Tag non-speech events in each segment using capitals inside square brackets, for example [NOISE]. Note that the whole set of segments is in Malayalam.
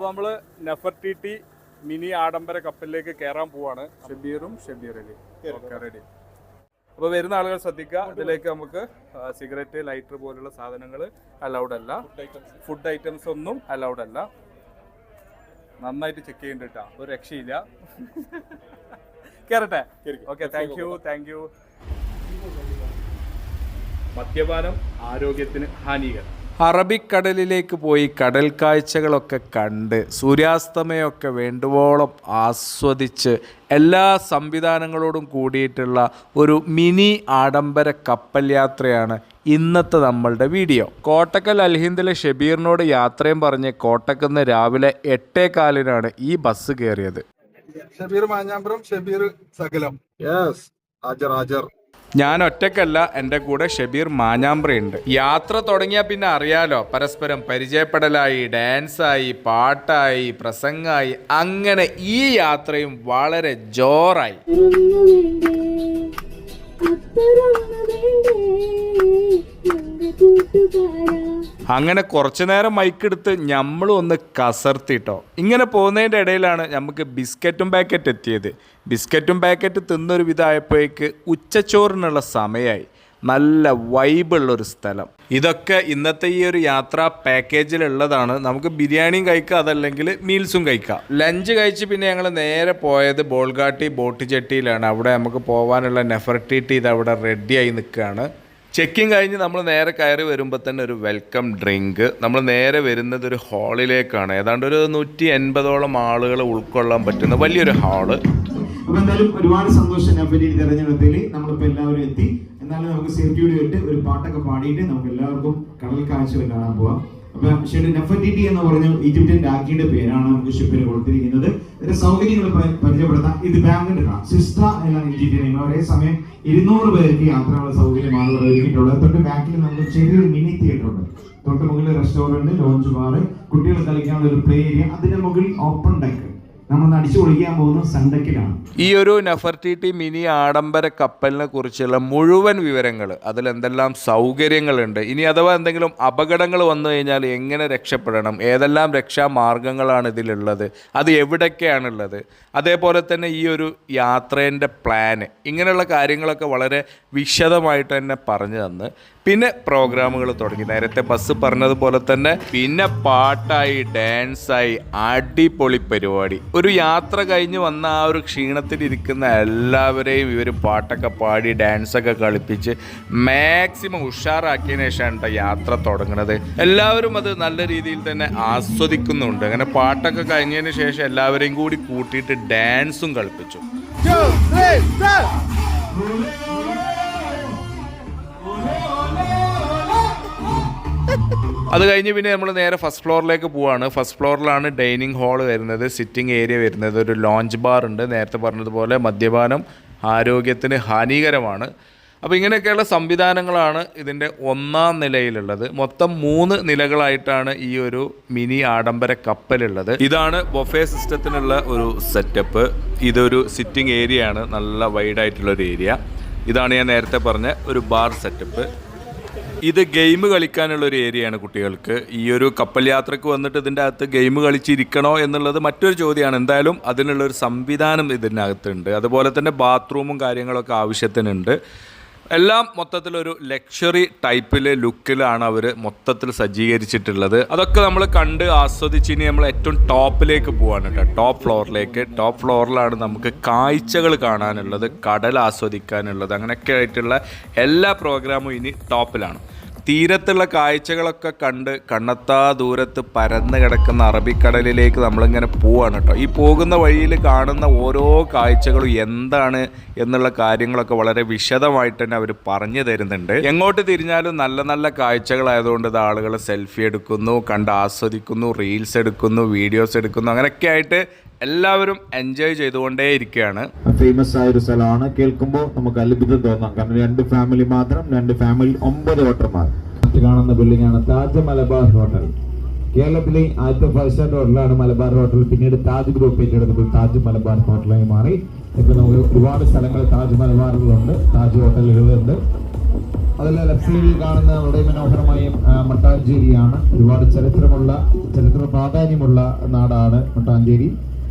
അപ്പോൾ നമ്മൾ നെഫർട്ടിറ്റി മിനി ആഡംബര കപ്പലിലേക്ക് കയറാൻ പോവാണ്. ഷെബീറും ഷബീർ അലി. റെഡി അപ്പോൾ വരുന്ന ആളുകൾ ശ്രദ്ധിക്കുക. ഇതിലേക്ക് നമുക്ക് സിഗരറ്റ് ലൈറ്റർ പോലുള്ള സാധനങ്ങൾ അലൗഡ് അല്ല. ഫുഡ് ഐറ്റംസ് ഒന്നും അലൗഡ് അല്ല. നന്നായിട്ട് ചെക്ക് ചെയ്യണ്ടിട്ടാ ഒരു രക്ഷയില്ല. കയറട്ടെ okay thank you thank you മദ്യപാനം ആരോഗ്യത്തിന് ഹാനികരം. അറബിക്കടലിലേക്ക് പോയി കടൽ കാഴ്ചകളൊക്കെ കണ്ട് സൂര്യാസ്തമയമൊക്കെ വേണ്ടുവോളം ആസ്വദിച്ച് എല്ലാ സംവിധാനങ്ങളോടും കൂടിയിട്ടുള്ള ഒരു മിനി ആഡംബര കപ്പൽ യാത്രയാണ് ഇന്നത്തെ നമ്മളുടെ വീഡിയോ. കോട്ടക്കൽ അൽഹിന്ദിലെ ഷബീറിനോട് യാത്രയും പറഞ്ഞ് കോട്ടക്കുന്ന് രാവിലെ എട്ടേ കാലിനാണ് ഈ ബസ് കയറിയത്. ഷബീർ മാഞ്ഞാമ്പുറം ഷബീർ സകലം. യെസ് ഹാജർ ഹാജർ. ഞാൻ ഒറ്റക്കല്ല എന്റെ കൂടെ ഷബീർ മാഞ്ഞാമ്പ്രയുണ്ട്. യാത്ര തുടങ്ങിയാൽ പിന്നെ അറിയാലോ പരസ്പരം പരിചയപ്പെടലായി ഡാൻസായി പാട്ടായി പ്രസംഗമായി അങ്ങനെ ഈ യാത്രയും വളരെ ജോറായി. അങ്ങനെ കുറച്ചു നേരം മൈക്കെടുത്ത് ഞമ്മളും ഒന്ന് കസർത്തിട്ടോ. ഇങ്ങനെ പോകുന്നതിന്റെ ഇടയിലാണ് നമുക്ക് ബിസ്ക്കറ്റും പാക്കറ്റ് എത്തിയത്. ബിസ്ക്കറ്റും പാക്കറ്റ് തിന്നൊരു വിധമായപ്പോഴേക്ക് ഉച്ചച്ചോറിനുള്ള സമയമായി. നല്ല വൈബുള്ളൊരു സ്ഥലം. ഇതൊക്കെ ഇന്നത്തെ ഈ ഒരു യാത്രാ പാക്കേജിലുള്ളതാണ് നമുക്ക് ബിരിയാണിയും കഴിക്കാം അതല്ലെങ്കിൽ മീൽസും കഴിക്കാം. ലഞ്ച് കഴിച്ച് പിന്നെ ഞങ്ങൾ നേരെ പോയത് ബോൾഗാട്ടി ബോട്ട് ജെട്ടിയിലാണ് അവിടെ നമുക്ക് പോകാനുള്ള നെഫർട്ടിറ്റി ഇത് അവിടെ റെഡിയായി നിൽക്കുകയാണ്. ചെക്കിങ് കഴിഞ്ഞ് നമ്മൾ നേരെ കയറി വരുമ്പോൾ തന്നെ ഒരു വെൽക്കം ഡ്രിങ്ക് നമ്മൾ നേരെ വരുന്നത് ഒരു ഹാളിലേക്കാണ് ഏതാണ്ട് ഒരു നൂറ്റി എൺപതോളം ആളുകൾ ഉൾക്കൊള്ളാൻ പറ്റുന്ന വലിയൊരു ഹാൾ എന്തായാലും ഒരുപാട് സന്തോഷം നമ്പരി തെരഞ്ഞെടുത്തതിൽ നമ്മളിപ്പോ എല്ലാവരും എത്തി. എന്നാലും നമുക്ക് സേഫ്റ്റിയോട് ഒരു പാട്ടൊക്കെ പാടിയിട്ട് നമുക്ക് എല്ലാവർക്കും കടൽ കാഴ്ചകൾ കാണാൻ പോവാം. ഷെഡ് നെഫറ്റിറ്റി എന്ന് പറഞ്ഞ ഈജിപ്ഷ്യൻ രാജ്ഞിയുടെ പേരാണ് നമുക്ക് ഷിപ്പിന് കൊടുത്തിരിക്കുന്നത്. ഇതിന്റെ സൗകര്യങ്ങൾ പരിചയപ്പെടുത്താം. ഇത് ബാങ്കിന്റെ കാണാം സിസ്റ്റ എന്നാണ് ഈജിപ്ഷ്യൻ നെയിം ഒരേ സമയം ഇരുന്നൂറ് പേർക്ക് യാത്രയുള്ള സൗകര്യമാണ് ഇവിടെ ഒരുക്കിയിട്ടുള്ളത്. തൊട്ട് ബാക്കിൽ നമുക്ക് ചെറിയൊരു മിനി തിയേറ്റർ ഉണ്ട്. തൊട്ട് മുകളിൽ റെസ്റ്റോറന്റ് ലോഞ്ച് ബാർ കുട്ടികൾ കളിക്കാനുള്ള ഒരു പ്ലേ ഏരിയ അതിന്റെ മുകളിൽ ഓപ്പൺ ഡെക്ക് ഈ ഒരു നെഫർട്ടിറ്റി മിനി ആഡംബര കപ്പലിനെ കുറിച്ചുള്ള മുഴുവൻ വിവരങ്ങൾ അതിൽ എന്തെല്ലാം സൗകര്യങ്ങളുണ്ട് ഇനി അഥവാ എന്തെങ്കിലും അപകടങ്ങൾ വന്നു കഴിഞ്ഞാൽ എങ്ങനെ രക്ഷപ്പെടണം ഏതെല്ലാം രക്ഷാമാർഗങ്ങളാണ് ഇതിലുള്ളത് അത് എവിടൊക്കെയാണുള്ളത് അതേപോലെ തന്നെ ഈ ഒരു യാത്രേന്റെ പ്ലാന് ഇങ്ങനെയുള്ള കാര്യങ്ങളൊക്കെ വളരെ വിശദമായിട്ട് തന്നെ പറഞ്ഞു തന്ന്. പിന്നെ പ്രോഗ്രാമുകൾ തുടങ്ങി. നേരത്തെ ബസ് പറഞ്ഞതുപോലെ തന്നെ പിന്നെ പാട്ടായി ഡാൻസായി അടിപൊളി പരിപാടി. ഒരു യാത്ര കഴിഞ്ഞ് വന്ന ആ ഒരു ക്ഷീണത്തിൽ ഇരിക്കുന്ന എല്ലാവരെയും ഇവർ പാട്ടൊക്കെ പാടി ഡാൻസൊക്കെ കളിപ്പിച്ച് മാക്സിമം ഉഷാറാക്കിയതിനു ശേഷമാണ് യാത്ര തുടങ്ങുന്നത്. എല്ലാവരും അത് നല്ല രീതിയിൽ തന്നെ ആസ്വദിക്കുന്നുണ്ട്. അങ്ങനെ പാട്ടൊക്കെ കഴിഞ്ഞതിന് ശേഷം എല്ലാവരെയും കൂടി കൂട്ടിയിട്ട് ഡാൻസും കളിപ്പിച്ചു. അത് കഴിഞ്ഞ് പിന്നെ നമ്മൾ നേരെ ഫസ്റ്റ് ഫ്ലോറിലേക്ക് പോവാണ്. ഫസ്റ്റ് ഫ്ലോറിലാണ് ഡൈനിങ് ഹാൾ വരുന്നത് സിറ്റിംഗ് ഏരിയ വരുന്നത്. ഒരു ലോഞ്ച് ബാർ ഉണ്ട്. നേരത്തെ പറഞ്ഞതുപോലെ മദ്യപാനം ആരോഗ്യത്തിന് ഹാനികരമാണ്. അപ്പോൾ ഇങ്ങനെയൊക്കെയുള്ള സംവിധാനങ്ങളാണ് ഇതിന്റെ ഒന്നാം നിലയിലുള്ളത്. മൊത്തം മൂന്ന് നിലകളായിട്ടാണ് ഈ ഒരു മിനി ആഡംബര കപ്പലുള്ളത്. ഇതാണ് ബൊഫേ സിസ്റ്റത്തിനുള്ള ഒരു സെറ്റപ്പ് ഇതൊരു സിറ്റിംഗ് ഏരിയ ആണ്. നല്ല വൈഡായിട്ടുള്ള ഒരു ഏരിയ ഇതാണ് ഞാൻ നേരത്തെ പറഞ്ഞ ഒരു ബാർ സെറ്റപ്പ് ഇത് ഗെയിം കളിക്കാനുള്ള ഒരു ഏരിയയാണ് കുട്ടികൾക്ക്. ഈ ഒരു കപ്പൽ യാത്രയ്ക്ക് വന്നിട്ട് ഇതിന്റെ അകത്ത് ഗെയിം കളിച്ചിരിക്കണോ എന്നുള്ളത് മറ്റൊരു ചോദ്യമാണ്. എന്തായാലും അതിനുള്ള ഒരു സംവിധാനം ഇതിനകത്തുണ്ട്. അതുപോലെ തന്നെ ബാത്റൂമും കാര്യങ്ങളൊക്കെ ആവശ്യത്തിനുണ്ട്. എല്ലാം മൊത്തത്തിലൊരു ലക്ഷറി ടൈപ്പിലെ ലുക്കിലാണ് അവർ മൊത്തത്തിൽ സജ്ജീകരിച്ചിട്ടുള്ളത്. അതൊക്കെ നമ്മൾ കണ്ട് ആസ്വദിച്ച് ഇനി നമ്മൾ ഏറ്റവും ടോപ്പിലേക്ക് പോവാണ് കേട്ടോ. ടോപ്പ് ഫ്ലോറിലേക്ക്. ടോപ്പ് ഫ്ലോറിലാണ് നമുക്ക് കാഴ്ചകൾ കാണാനുള്ളത് കടൽ ആസ്വദിക്കാനുള്ളത്. അങ്ങനെയൊക്കെ ആയിട്ടുള്ള എല്ലാ പ്രോഗ്രാമും ഇനി ടോപ്പിലാണ്. തീരത്തുള്ള കാഴ്ചകളൊക്കെ കണ്ട് കണ്ണത്താ ദൂരത്ത് പരന്ന് കിടക്കുന്ന അറബിക്കടലിലേക്ക് നമ്മളിങ്ങനെ പോവാണ് കേട്ടോ. ഈ പോകുന്ന വഴിയിൽ കാണുന്ന ഓരോ കാഴ്ചകളും എന്താണ് എന്നുള്ള കാര്യങ്ങളൊക്കെ വളരെ വിശദമായിട്ട് തന്നെ അവർ പറഞ്ഞു തരുന്നുണ്ട്. എങ്ങോട്ട് തിരിഞ്ഞാലും നല്ല നല്ല കാഴ്ചകളായതുകൊണ്ട് ഇത് ആളുകൾ സെൽഫി എടുക്കുന്നു കണ്ട് ആസ്വദിക്കുന്നു റീൽസ് എടുക്കുന്നു വീഡിയോസ് എടുക്കുന്നു അങ്ങനെയൊക്കെ ആയിട്ട് എല്ലാവരും എൻജോയ് ചെയ്തുകൊണ്ടേ ഇരിക്കുകയാണ് ഫേമസ് ആയ ഒരു സ്ഥലമാണ്. കേൾക്കുമ്പോൾ നമുക്ക് അത്ഭുതം തോന്നാം. കാരണം രണ്ട് ഫാമിലി മാത്രം രണ്ട് ഫാമിലി ഒമ്പത് വോട്ടർമാർ. കാണുന്ന ബിൽഡിംഗ് ആണ് താജ് മലബാർ ഹോട്ടൽ. കേരളത്തിലെ ആദ്യത്തെ ഫൈവ് സ്റ്റാർ ഹോട്ടലാണ് മലബാർ ഹോട്ടൽ. പിന്നീട് താജ് ഗ്രൂപ്പ് ഏറ്റെടുത്തപ്പോൾ താജ് മലബാർ ഹോട്ടലായി മാറി. ഇപ്പൊ നമുക്ക് ഒരുപാട് സ്ഥലങ്ങൾ താജ് മലബാറുകളുണ്ട് താജ് ഹോട്ടലുകളുണ്ട്. അതിൽ ലെഫ്റ്റ് സൈഡിൽ കാണുന്ന വളരെ മനോഹരമായ മട്ടാഞ്ചേരിയാണ്. ഒരുപാട് ചരിത്രമുള്ള ചരിത്ര പ്രാധാന്യമുള്ള നാടാണ് മട്ടാഞ്ചേരി.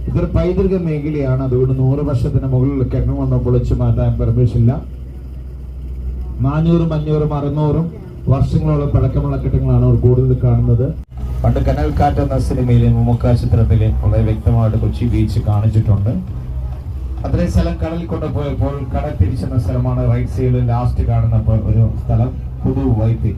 ഇതൊരു പൈതൃക മേഖലയാണ്. അതുകൊണ്ട് നൂറ് വർഷത്തിന് മുകളിൽ കെട്ടണമെന്ന് പൊളിച്ചു മാറ്റാൻ പെർമിഷൻ ഇല്ല നാനൂറും അഞ്ഞൂറും അറുന്നൂറും വർഷങ്ങളോളം പഴക്കമുള്ള കെട്ടിടങ്ങളാണ് അവർ കൂടുതൽ കാണുന്നത്. പണ്ട് കനൽക്കാറ്റ് എന്ന സിനിമയിലെ മുമുക്ക ചിത്രത്തിലെ വളരെ വ്യക്തമായിട്ട് കൊച്ചി ബീച്ച് കാണിച്ചിട്ടുണ്ട്. അത്രയും സ്ഥലം കടലിൽ കൊണ്ടുപോയപ്പോൾ കടൽ തിരിച്ചെന്ന സ്ഥലമാണ് റൈറ്റ് സൈഡിൽ ലാസ്റ്റ് കാണുന്ന ഒരു സ്ഥലം. പുതു വൈപ്പി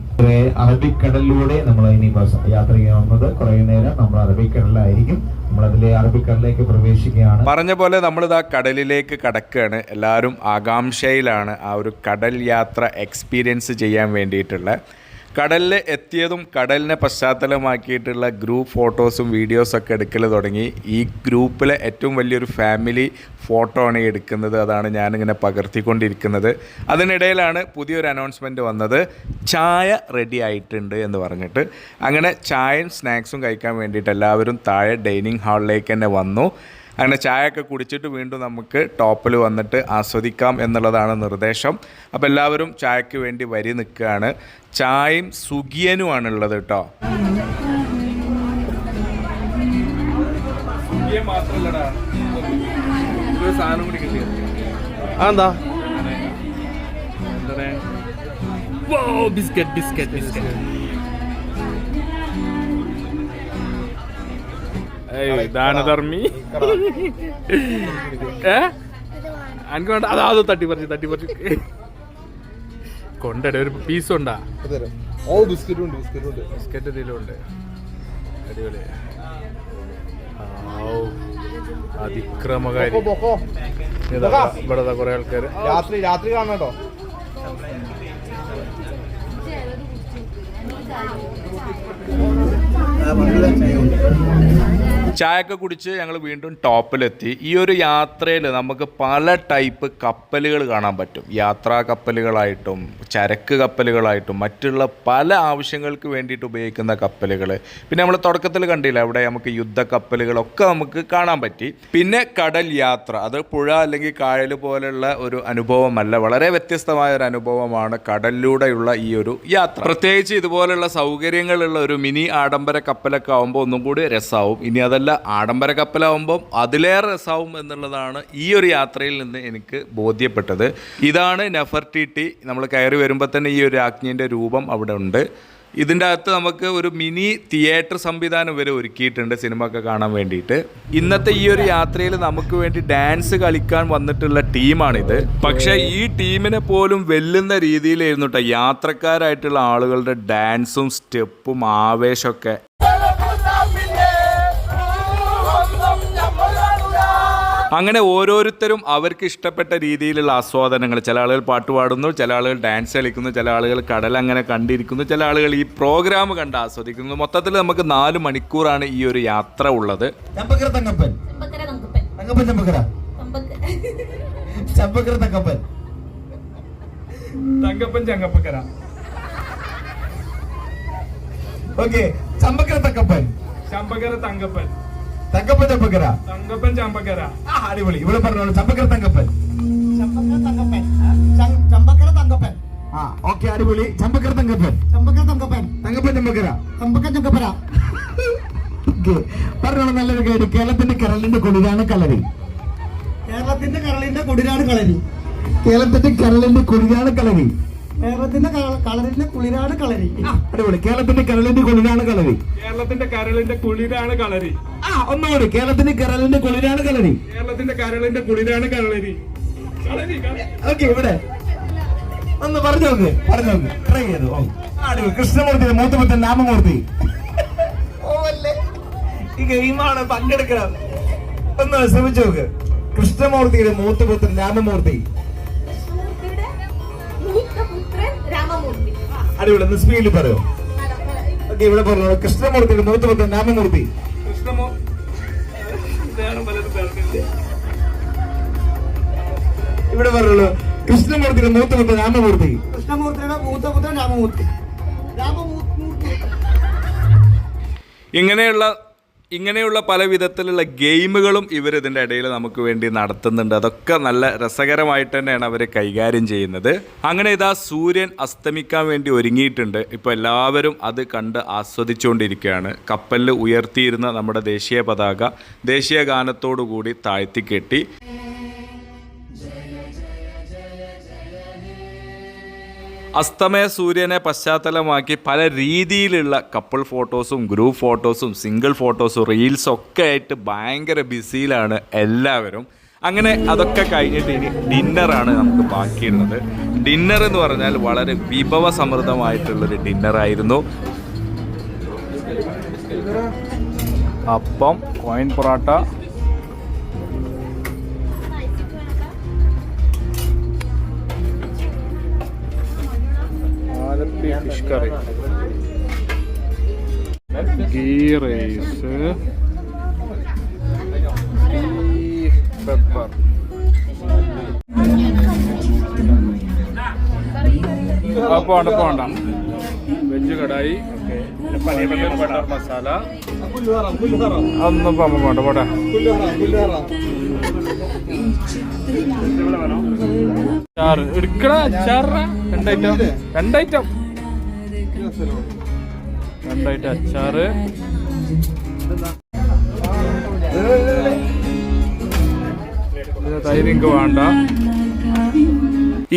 അറബിക്കടലിലൂടെ നമ്മൾ ഇനി ബസ് യാത്ര ചെയ്യാൻ വന്നത്. കുറെ നേരം നമ്മൾ അറബിക്കടലിലായിരിക്കും. നമ്മൾ അതിലെ അറബിക്കടലിലേക്ക് പ്രവേശിക്കുകയാണ്. പറഞ്ഞ പോലെ നമ്മളിതാ കടലിലേക്ക് കടക്കുകയാണ്. എല്ലാവരും ആകാംക്ഷയിലാണ് ആ ഒരു കടൽ യാത്ര എക്സ്പീരിയൻസ് ചെയ്യാൻ വേണ്ടിയിട്ടുള്ള. കടലിൽ എത്തിയതും കടലിനെ പശ്ചാത്തലമാക്കിയിട്ടുള്ള ഗ്രൂപ്പ് ഫോട്ടോസും വീഡിയോസൊക്കെ എടുക്കൽ തുടങ്ങി. ഈ ഗ്രൂപ്പിലെ ഏറ്റവും വലിയൊരു ഫാമിലി ഫോട്ടോ ആണ് എടുക്കുന്നത്. അതാണ് ഞാനിങ്ങനെ പകർത്തിക്കൊണ്ടിരിക്കുന്നത്. അതിനിടയിലാണ് പുതിയൊരു അനൗൺസ്മെന്റ് വന്നത്. ചായ റെഡി ആയിട്ടുണ്ട് എന്ന് പറഞ്ഞിട്ട്. അങ്ങനെ ചായയും സ്നാക്സും കഴിക്കാൻ വേണ്ടിയിട്ട് എല്ലാവരും താഴെ ഡൈനിങ് ഹാളിലേക്ക് തന്നെ വന്നു. അങ്ങനെ ചായയൊക്കെ കുടിച്ചിട്ട് വീണ്ടും നമുക്ക് ടോപ്പിൽ വന്നിട്ട് ആസ്വദിക്കാം എന്നുള്ളതാണ് നിർദ്ദേശം. അപ്പോൾ എല്ലാവരും ചായക്ക് വേണ്ടി വരി നിൽക്കുകയാണ്. ചായയും സുഖിയനുമാണ് ഉള്ളത് കേട്ടോ. സാധനം കൂടി കിട്ടിയത് അതെന്താ? Biscuit biscuit biscuit. ദാനധർമ്മി. [LAUGHS] ഏ? അനക്ക് വേണ്ട. അതാ അത് തട്ടി പറിച്ച് തട്ടി പറിച്ച്. കൊണ്ടട ഒരു പീസ് ഉണ്ടാ ഓ ബിസ്ക്കറ്റും ഉണ്ട് ബിസ്ക്കറ്റും ഉണ്ട്. ബിസ്ക്കറ്റ് എന്തെങ്കിലും ഉണ്ട്. അടിപൊളി. അതിക്രമകാരി. ഇവിടെ കൊറേ കുറെ ആൾക്കാര്. രാത്രി രാത്രി കാണട്ടോ ചായയൊക്കെ കുടിച്ച് ഞങ്ങൾ വീണ്ടും ടോപ്പിലെത്തി. ഈ ഒരു യാത്രയിൽ നമുക്ക് പല ടൈപ്പ് കപ്പലുകൾ കാണാൻ പറ്റും. യാത്രാ കപ്പലുകളായിട്ടും ചരക്ക് കപ്പലുകളായിട്ടും മറ്റുള്ള പല ആവശ്യങ്ങൾക്ക് വേണ്ടിയിട്ട് ഉപയോഗിക്കുന്ന കപ്പലുകൾ പിന്നെ നമ്മൾ തുടക്കത്തിൽ കണ്ടില്ല അവിടെ നമുക്ക് യുദ്ധ കപ്പലുകളൊക്കെ നമുക്ക് കാണാൻ പറ്റി. പിന്നെ കടൽ യാത്ര. അത് പുഴ അല്ലെങ്കിൽ കായൽ പോലെയുള്ള ഒരു അനുഭവമല്ല വളരെ വ്യത്യസ്തമായ ഒരു അനുഭവമാണ് കടലിലൂടെയുള്ള ഈ ഒരു യാത്ര. പ്രത്യേകിച്ച് ഇതുപോലുള്ള സൗകര്യങ്ങളുള്ള ഒരു മിനി ആഡംബര കപ്പലൊക്കെ ആകുമ്പോൾ ഒന്നും കൂടി രസമാവും ഇനി അതല്ല ആഡംബര കപ്പലാവുമ്പം അതിലേറെ രസാവും എന്നുള്ളതാണ് ഈ ഒരു യാത്രയിൽ നിന്ന് എനിക്ക് ബോധ്യപ്പെട്ടത്. ഇതാണ് നെഫർ ടി ടി. നമ്മൾ കയറി വരുമ്പോൾ തന്നെ ഈ ഒരു രാജ്ഞിന്റെ രൂപം അവിടെ ഉണ്ട്. ഇതിന്റെ അകത്ത് നമുക്ക് ഒരു മിനി തിയേറ്റർ സംവിധാനം വരെ ഒരുക്കിയിട്ടുണ്ട് സിനിമ ഒക്കെ കാണാൻ വേണ്ടിയിട്ട്. ഇന്നത്തെ ഈ ഒരു യാത്രയിൽ നമുക്ക് വേണ്ടി ഡാൻസ് കളിക്കാൻ വന്നിട്ടുള്ള ടീമാണിത്. പക്ഷേ ഈ ടീമിനെ പോലും വെല്ലുന്ന രീതിയിലായിരുന്നു കേട്ടോ യാത്രക്കാരായിട്ടുള്ള ആളുകളുടെ ഡാൻസും സ്റ്റെപ്പും ആവേശമൊക്കെ അങ്ങനെ ഓരോരുത്തരും അവർക്ക് ഇഷ്ടപ്പെട്ട രീതിയിലുള്ള ആസ്വാദനങ്ങൾ. ചില ആളുകൾ പാട്ട് പാടുന്നു ചില ആളുകൾ ഡാൻസ് കളിക്കുന്നു ചില ആളുകൾ കടൽ അങ്ങനെ കണ്ടിരിക്കുന്നു ചില ആളുകൾ ഈ പ്രോഗ്രാം കണ്ട് ആസ്വദിക്കുന്നു. മൊത്തത്തിൽ നമുക്ക് നാല് മണിക്കൂറാണ് ഈ ഒരു യാത്ര ഉള്ളത്. തങ്കപ്പൻ. ചങ്കപ്പക്കര ഓക്കെ ചമ്പക്കര തങ്കപ്പൻ. ചമ്പക്കര തങ്കപ്പൻ. തങ്കപ്പൻ ചമ്പക്കര. തങ്കപ്പൻ ചമ്പക്കര. ആ, അടിപൊളി. ഇവിടെ പറഞ്ഞോളൂ. ചമ്പക്കര തങ്കപ്പൻ. ചമ്പക്കര തങ്കപ്പൻ. ചമ്പക്കര തങ്കപ്പൻ. ആ ഓക്കെ അടിപൊളി. ചമ്പക്കര തങ്കപ്പൻ. ചമ്പക്കര തങ്കപ്പൻ. തങ്കപ്പൻ ചമ്പക്കര. ചമ്പക്കൻ ചമ്പക്കര. പറഞ്ഞോളൂ നല്ലൊരു കേട്. കേരളത്തിന്റെ കരളിന്റെ കൊടിയാണ് കളരി കേരളത്തിന്റെ കരളിന്റെ കൊടിരാണ് കളരി കേരളത്തിന്റെ കരളിന്റെ കൊടിയാണ് കളരി കേരളത്തിന്റെ കളരിന്റെ കളറിന്റെ കുളിരാണ് കളരി. ആ, അടിപൊളി. കേരളത്തിന്റെ കരളിന്റെ കുളിരാണ് കളരി. കേരളത്തിന്റെ കരളിന്റെ കുളിരാണ് കളരി. ആ ഒന്നുകൂടി. കേരളത്തിന്റെ കരളിന്റെ കുളിരാണ് കളരി. കേരളത്തിന്റെ കരളിന്റെ കുളിരാണ് കളരി. ഓക്കെ ഇവിടെ. ഒന്ന് പറഞ്ഞു നോക്ക് പറഞ്ഞു നോക്ക്. ട്രൈ ചെയ്തു അടിപൊളി. കൃഷ്ണമൂർത്തി മൂത്തപുത്തൻ നാമമൂർത്തി ഓ അല്ലേ. ഈ ഗെയിമാണ് പങ്കെടുക്കണം ഒന്ന് ശ്രമിച്ചു നോക്ക്. കൃഷ്ണമൂർത്തിയുടെ മൂത്തപുത്രൻ രാമമൂർത്തി. അടിപൊളി ഒന്ന് സ്പീഡിൽ പറയോ. ഓക്കെ ഇവിടെ പറഞ്ഞു. കൃഷ്ണമൂർത്തിയുടെ മൂത്തപുത്രൻ രാമമൂർത്തി. കൃഷ്ണമോ? വേറെ പലതും പേർക്കില്ലേ ഇവിടെ പറഞ്ഞു കൃഷ്ണമൂർത്തിയുടെ രാമമൂർത്തി. കൃഷ്ണമൂർത്തിയുടെ മൂത്തപുത്രൻ രാമമൂർത്തി. രാമമൂർത്തി. ഇങ്ങനെയുള്ള ഇങ്ങനെയുള്ള പല വിധത്തിലുള്ള ഗെയിമുകളും ഇവർ ഇതിന്റെ ഇടയിൽ നമുക്ക് വേണ്ടി നടത്തുന്നുണ്ട്. അതൊക്കെ നല്ല രസകരമായിട്ട് തന്നെയാണ് അവർ കൈകാര്യം ചെയ്യുന്നത്. അങ്ങനെ ഇതാ സൂര്യൻ അസ്തമിക്കാൻ വേണ്ടി ഒരുങ്ങിയിട്ടുണ്ട്. ഇപ്പോൾ എല്ലാവരും അത് കണ്ട് ആസ്വദിച്ചുകൊണ്ടിരിക്കുകയാണ്. കപ്പലിൽ ഉയർത്തിയിരുന്ന നമ്മുടെ ദേശീയ പതാക ദേശീയ ഗാനത്തോടു കൂടി താഴ്ത്തിക്കെട്ടി അസ്തമയ സൂര്യനെ പശ്ചാത്തലമാക്കി പല രീതിയിലുള്ള കപ്പിൾ ഫോട്ടോസും ഗ്രൂപ്പ് ഫോട്ടോസും സിംഗിൾ ഫോട്ടോസും റീൽസും ഒക്കെ ആയിട്ട് ഭയങ്കര ബിസിയിലാണ് എല്ലാവരും. അങ്ങനെ അതൊക്കെ കഴിഞ്ഞിട്ട് ഇനി ഡിന്നറാണ് നമുക്ക് ബാക്കിയുള്ളത് ഡിന്നർ എന്ന് പറഞ്ഞാൽ വളരെ വിഭവ സമൃദ്ധമായിട്ടുള്ളൊരു ഡിന്നറായിരുന്നു appam coin parotta Alleppey fish curry ghee rice pepper പോണ്ട പോണ്ട. വെജ് കടായി. ബട്ടർ മസാല. അതൊന്നും പോകാൻ പോണ്ട പോട്ടെ. അച്ചാറ്. എടുക്കണ അച്ചാറ്. രണ്ടൈറ്റം. രണ്ടൈറ്റം. രണ്ടൈറ്റം അച്ചാറ്. തൈരിങ്ക് വേണ്ട.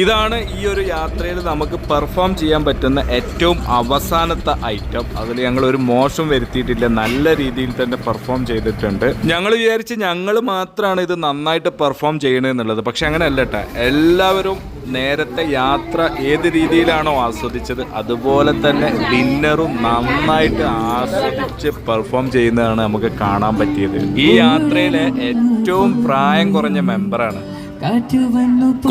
ഇതാണ് ഈ ഒരു യാത്രയിൽ നമുക്ക് പെർഫോം ചെയ്യാൻ പറ്റുന്ന ഏറ്റവും അവസാനത്തെ ഐറ്റം. അതിൽ ഞങ്ങൾ ഒരു മോശം വരുത്തിയിട്ടില്ല. നല്ല രീതിയിൽ തന്നെ പെർഫോം ചെയ്തിട്ടുണ്ട്. ഞങ്ങൾ വിചാരിച്ച് ഞങ്ങൾ മാത്രമാണ് ഇത് നന്നായിട്ട് പെർഫോം ചെയ്യണമെന്നുള്ളത് പക്ഷെ അങ്ങനെ അല്ലട്ടെ എല്ലാവരും നേരത്തെ യാത്ര ഏത് രീതിയിലാണോ ആസ്വദിച്ചത് അതുപോലെ തന്നെ ഡിന്നറും നന്നായിട്ട് ആസ്വദിച്ച് പെർഫോം ചെയ്യുന്നതാണ് നമുക്ക് കാണാൻ പറ്റിയത്. ഈ യാത്രയിലെ ഏറ്റവും പ്രായം കുറഞ്ഞ മെമ്പറാണ്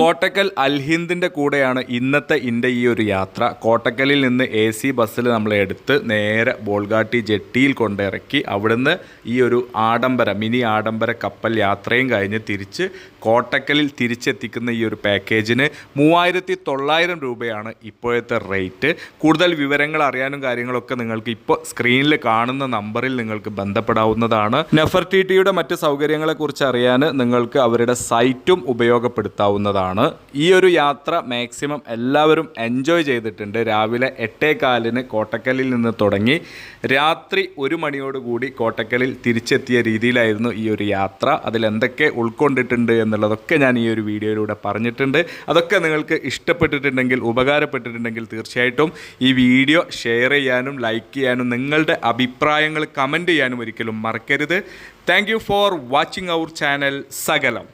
കോട്ടക്കൽ അൽഹിന്ദിന്റെ കൂടെയാണ് ഇന്നത്തെ ഇന്റെ ഈ ഒരു യാത്ര. കോട്ടക്കലിൽ നിന്ന് എ സി ബസ്സിൽ നമ്മൾ എടുത്ത് നേരെ ബോൾഗാട്ടി ജെട്ടിയിൽ കൊണ്ടിറക്കി അവിടുന്ന് ഈ ഒരു ആഡംബര മിനി ആഡംബര കപ്പൽ യാത്രയും കഴിഞ്ഞ് തിരിച്ച് കോട്ടക്കലിൽ തിരിച്ചെത്തിക്കുന്ന ഈ ഒരു പാക്കേജിന് മൂവായിരത്തി തൊള്ളായിരം രൂപയാണ് ഇപ്പോഴത്തെ റേറ്റ്. കൂടുതൽ വിവരങ്ങൾ അറിയാനും കാര്യങ്ങളൊക്കെ നിങ്ങൾക്ക് ഇപ്പോൾ സ്ക്രീനിൽ കാണുന്ന നമ്പറിൽ നിങ്ങൾക്ക് ബന്ധപ്പെടാവുന്നതാണ്. നെഫർ ടി ടിയുടെ മറ്റ് സൗകര്യങ്ങളെക്കുറിച്ച് അറിയാൻ നിങ്ങൾക്ക് അവരുടെ സൈറ്റും ഉപയോഗപ്പെടുത്താവുന്നതാണ്. ഈ ഒരു യാത്ര മാക്സിമം എല്ലാവരും എൻജോയ് ചെയ്തിട്ടുണ്ട്. രാവിലെ എട്ടേ കാലിന് കോട്ടക്കലിൽ നിന്ന് തുടങ്ങി രാത്രി ഒരു മണിയോടുകൂടി കോട്ടക്കലിൽ തിരിച്ചെത്തിയ രീതിയിലായിരുന്നു ഈ ഒരു യാത്ര. അതിൽ എന്തൊക്കെ ഉൾക്കൊണ്ടിട്ടുണ്ട് എന്നുള്ളതൊക്കെ ഞാൻ ഈ ഒരു വീഡിയോയിലൂടെ പറഞ്ഞിട്ടുണ്ട്. അതൊക്കെ നിങ്ങൾക്ക് ഇഷ്ടപ്പെട്ടിട്ടുണ്ടെങ്കിൽ ഉപകാരപ്പെട്ടിട്ടുണ്ടെങ്കിൽ തീർച്ചയായിട്ടും ഈ വീഡിയോ ഷെയർ ചെയ്യാനും ലൈക്ക് ചെയ്യാനും നിങ്ങളുടെ അഭിപ്രായങ്ങൾ കമന്റ് ചെയ്യാനും ഒരിക്കലും മറക്കരുത്. Thank you for watching our channel സകലം.